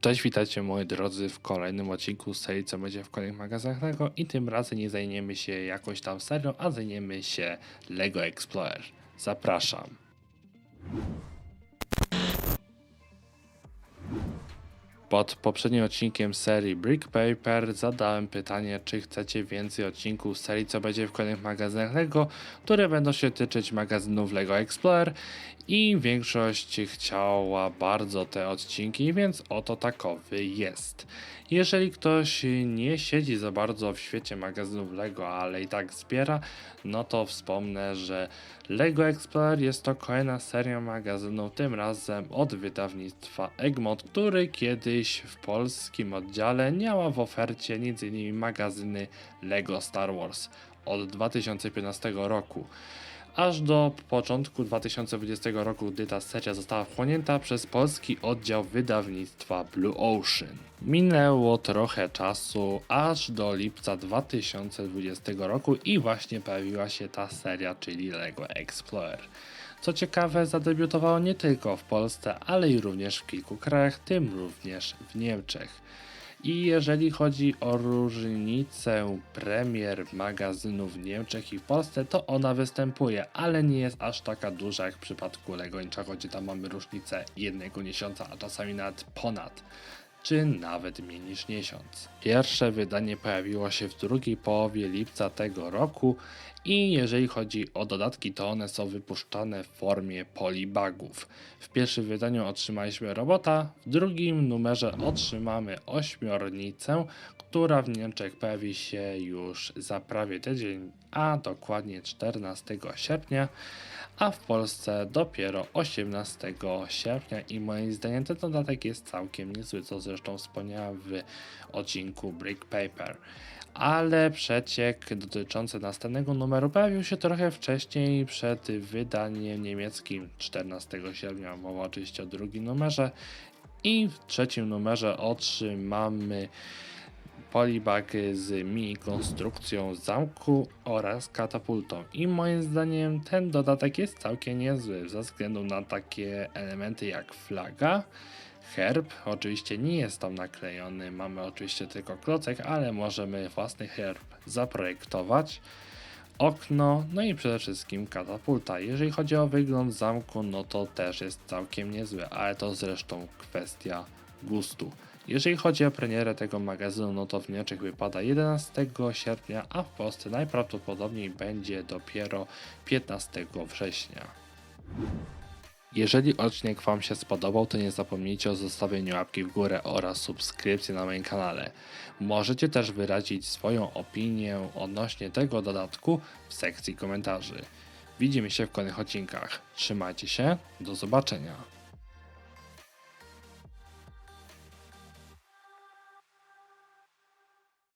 Cześć, witajcie moi drodzy w kolejnym odcinku z serii co będzie w kolejnych magazynach LEGO i tym razem nie zajmiemy się jakąś tam serią, a zajmiemy się LEGO Explorer. Zapraszam. Pod poprzednim odcinkiem serii Brick Paper zadałem pytanie, czy chcecie więcej odcinków serii, co będzie w kolejnych magazynach LEGO, które będą się tyczyć magazynów LEGO Explorer i większość chciała bardzo te odcinki, więc oto takowy jest. Jeżeli ktoś nie siedzi za bardzo w świecie magazynów LEGO, ale i tak zbiera, no to wspomnę, że LEGO Explorer jest to kolejna seria magazynów, tym razem od wydawnictwa Egmont, który w polskim oddziale miała w ofercie m.in. magazyny LEGO Star Wars od 2015 roku aż do początku 2020 roku, gdy ta seria została wchłonięta przez polski oddział wydawnictwa Blue Ocean. Minęło trochę czasu, aż do lipca 2020 roku i właśnie pojawiła się ta seria, czyli LEGO Explorer. Co ciekawe, zadebiutowało nie tylko w Polsce, ale i również w kilku krajach, tym również w Niemczech. I jeżeli chodzi o różnicę premier magazynów w Niemczech i w Polsce, to ona występuje, ale nie jest aż taka duża jak w przypadku Lego Ninjago, gdzie tam mamy różnicę jednego miesiąca, a czasami nawet ponad czy nawet mniej niż miesiąc. Pierwsze wydanie pojawiło się w drugiej połowie lipca tego roku i jeżeli chodzi o dodatki, to one są wypuszczane w formie polibagów. W pierwszym wydaniu otrzymaliśmy robota, w drugim numerze otrzymamy ośmiornicę, która w Niemczech pojawi się już za prawie tydzień, a dokładnie 14 sierpnia, a w Polsce dopiero 18 sierpnia i moim zdaniem ten dodatek jest całkiem niezły, co zresztą wspomniałem w odcinku Brick Paper. Ale przeciek dotyczący następnego numeru pojawił się trochę wcześniej, przed wydaniem niemieckim 14 sierpnia, mowa oczywiście o drugim numerze i w trzecim numerze otrzymamy polibag z mini konstrukcją zamku oraz katapultą. I moim zdaniem ten dodatek jest całkiem niezły ze względu na takie elementy jak flaga, herb. Oczywiście nie jest tam naklejony, mamy oczywiście tylko klocek, ale możemy własny herb zaprojektować. Okno, no i przede wszystkim katapulta. Jeżeli chodzi o wygląd zamku, no to też jest całkiem niezły, ale to zresztą kwestia gustu. Jeżeli chodzi o premierę tego magazynu, no to w Niemczech wypada 11 sierpnia, a w Polsce najprawdopodobniej będzie dopiero 15 września. Jeżeli odcinek Wam się spodobał, to nie zapomnijcie o zostawieniu łapki w górę oraz subskrypcji na moim kanale. Możecie też wyrazić swoją opinię odnośnie tego dodatku w sekcji komentarzy. Widzimy się w kolejnych odcinkach. Trzymajcie się, do zobaczenia.